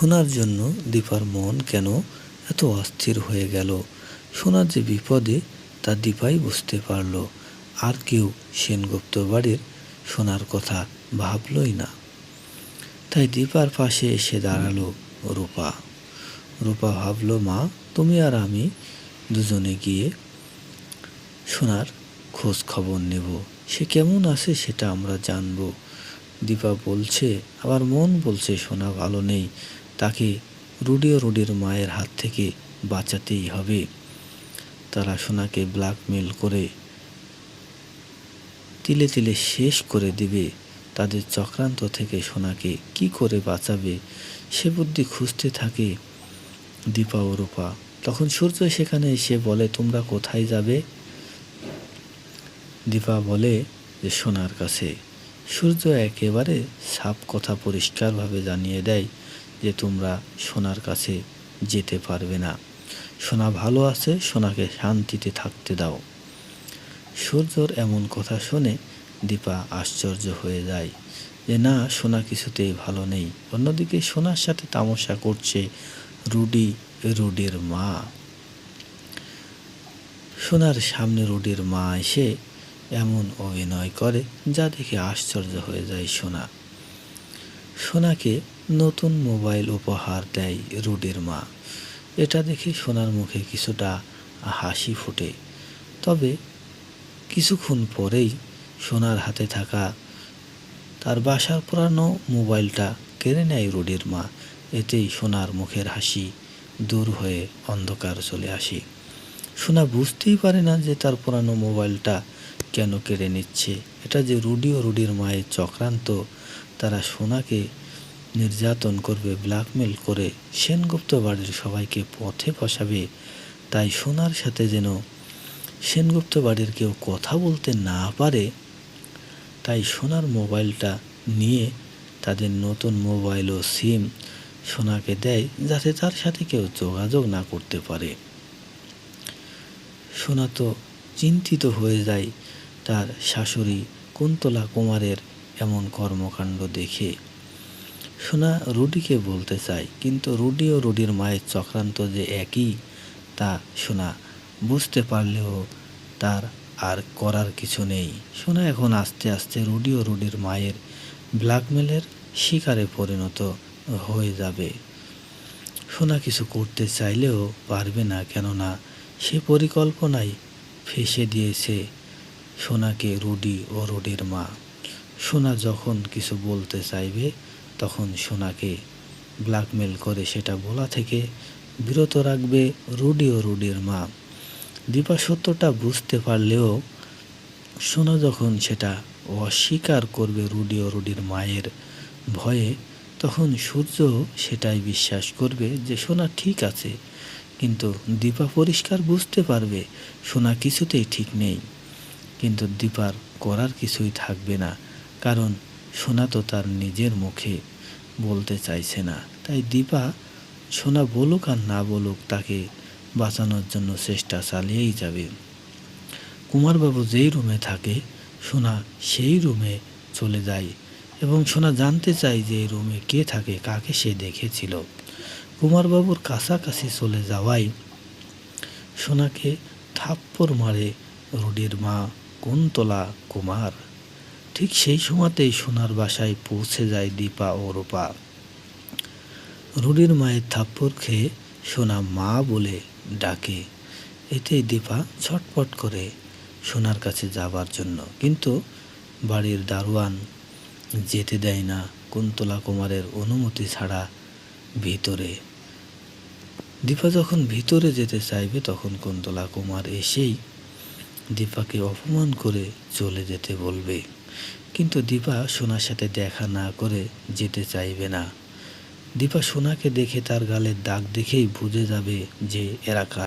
শোনার জন্য দীপার মন কেন এত অস্থির হয়ে গেল? সোনার যে বিপদে তা দীপাই বুঝতে পারল। আর কেউ সেনগুপ্ত বাড়ির সোনার কথা ভাবলই না। তাই দীপার পাশে এসে দাঁড়াল রূপা। রূপা ভাবলো, মা, তুমি আর আমি দুজনে গিয়ে সোনার খোঁজ খবর নেব। সে কেমন আছে সেটা আমরা জানব। দীপা বলছে আবার মন বলছে সোনা ভালো নেই। তাকে রুডি ও রুডির মায়ের হাত থেকে বাঁচাতেই হবে। তারা সোনাকে ব্ল্যাকমেল করে তিলে তিলে শেষ করে দিবে। তাদের চক্রান্ত থেকে সোনাকে কি করে বাঁচাবে, সে বুদ্ধি খুঁজতে থাকে দীপা ও রূপা। তখন সূর্য সেখানে এসে বলে, তোমরা কোথায় যাবে? দীপা বলে যে সোনার কাছে। সূর্য একেবারে সাপ কথা পরিষ্কারভাবে জানিয়ে দেয়। যে তোমরা সোনার কাছে যেতে পারবে না। সোনা ভালো আছে, সোনাকে শান্তিতে থাকতে দাও। সূর্যর এমন কথা শুনে দীপা আশ্চর্য হয়ে যায় যে, না, সোনা কিছুতেই ভালো নেই। অন্যদিকে সোনার সাথে তামাশা করছে রুডি, রুডির মা। সোনার সামনে রুডির মা এসে এমন অভিনয় করে, যা দেখে আশ্চর্য হয়ে যায় সোনা। সোনাকে নতুন মোবাইল উপহার দেয় রুডির মা। এটা দেখে সোনার মুখে কিছুটা হাসি ফোটে। তবে কিছুক্ষণ পরেই সোনার হাতে থাকা তার বাসার পুরানো মোবাইলটা কেড়ে নেয় রুডির মা। এতেই সোনার মুখের হাসি দূর হয়ে অন্ধকার চলে আসে। সোনা বুঝতেই পারে না যে তার পুরানো মোবাইলটা কেন কেড়ে নিচ্ছে। এটা যে রুডি ও রুডির মায়ের চক্রান্ত, তারা সোনাকে নির্যাতন করবে ব্ল্যাকমেল করে সেনগুপ্ত বাড়ির সবাইকে পথে বসাবে। তাই সোনার সাথে যেন সেনগুপ্ত বাড়ির কেউ কথা বলতে না পারে, তাই সোনার মোবাইলটা নিয়ে তাদের নতুন মোবাইল ও সিম সোনাকে দেয়, যাতে তার সাথে কেউ যোগাযোগ না করতে পারে। সোনা তো চিন্তিত হয়ে যায়, তার শাশুড়ি কুন্তলা কুমারের এমন কর্মকাণ্ড দেখে। সোনা রুডিকে বলতে চায় কিন্তু রুডি ও রুডির মায়ের চক্রান্ত যে একই, তা সোনা বুঝতে পারলেও তার আর করার কিছু নেই। সোনা এখন আস্তে আস্তে রুডি ও রুডির মায়ের ব্ল্যাকমেলের শিকারে পরিণত হয়ে যাবে। সোনা কিছু করতে চাইলেও পারবে না, কেননা সে পরিকল্পনায় ফেসে দিয়েছে সোনাকে রুডি ও রুডির মা। সোনা যখন কিছু বলতে চাইবে তখন সোনাকে ব্ল্যাকমেল করে সেটা বলা থেকে বিরত রাখবে রুডি ও রুডির মা। দীপা সত্যটা বুঝতে পারলেও সোনা যখন সেটা অস্বীকার করবে রুডি ও রুডির মায়ের ভয়ে, তখন সূর্য সেটাই বিশ্বাস করবে যে সোনা ঠিক আছে। কিন্তু দীপা পরিষ্কার বুঝতে পারবে সোনা কিছুতেই ঠিক নেই। কিন্তু দীপার করার কিছুই থাকবে না। কারণ সোনা তো তার নিজের মুখে বলতে চাইছে না। তাই দীপা সোনা বলুক আর না বলুক তাকে বাঁচানোর জন্য চেষ্টা চালিয়েই যাবে। কুমারবাবু যেই রুমে থাকে, সোনা সেই রুমে চলে যায় এবং সোনা জানতে চায় যে রুমে কে থাকে, কাকে সে দেখেছিল। কুমারবাবুর কাছাকাছি চলে যাওয়ায় সোনাকে থাপ্পড় মারে রুডির মা কুন্তলা কুমার। ঠিক সেই সময়তেই সোনার বাসায় পৌঁছে যায় দীপা ও রূপা। রুডির মায়ের থাপ্পড় খেয়ে সোনা মা বলে ডাকে। এতেই দীপা ছটপট করে সোনার কাছে যাবার জন্য। কিন্তু বাড়ির দারোয়ান যেতে দেয় না কুন্তলা কুমারের অনুমতি ছাড়া ভিতরে। দীপা যখন ভিতরে যেতে চাইবে, তখন কুন্তলা কুমার এসেই দীপাকে অপমান করে চলে যেতে বলবে। কিন্তু দীপা সোনার সাথে দেখা না করে যেতে চাইবে না। দীপা সোনাকে দেখে তার গালের দাগ দেখেই বুঝে যাবে যে এরা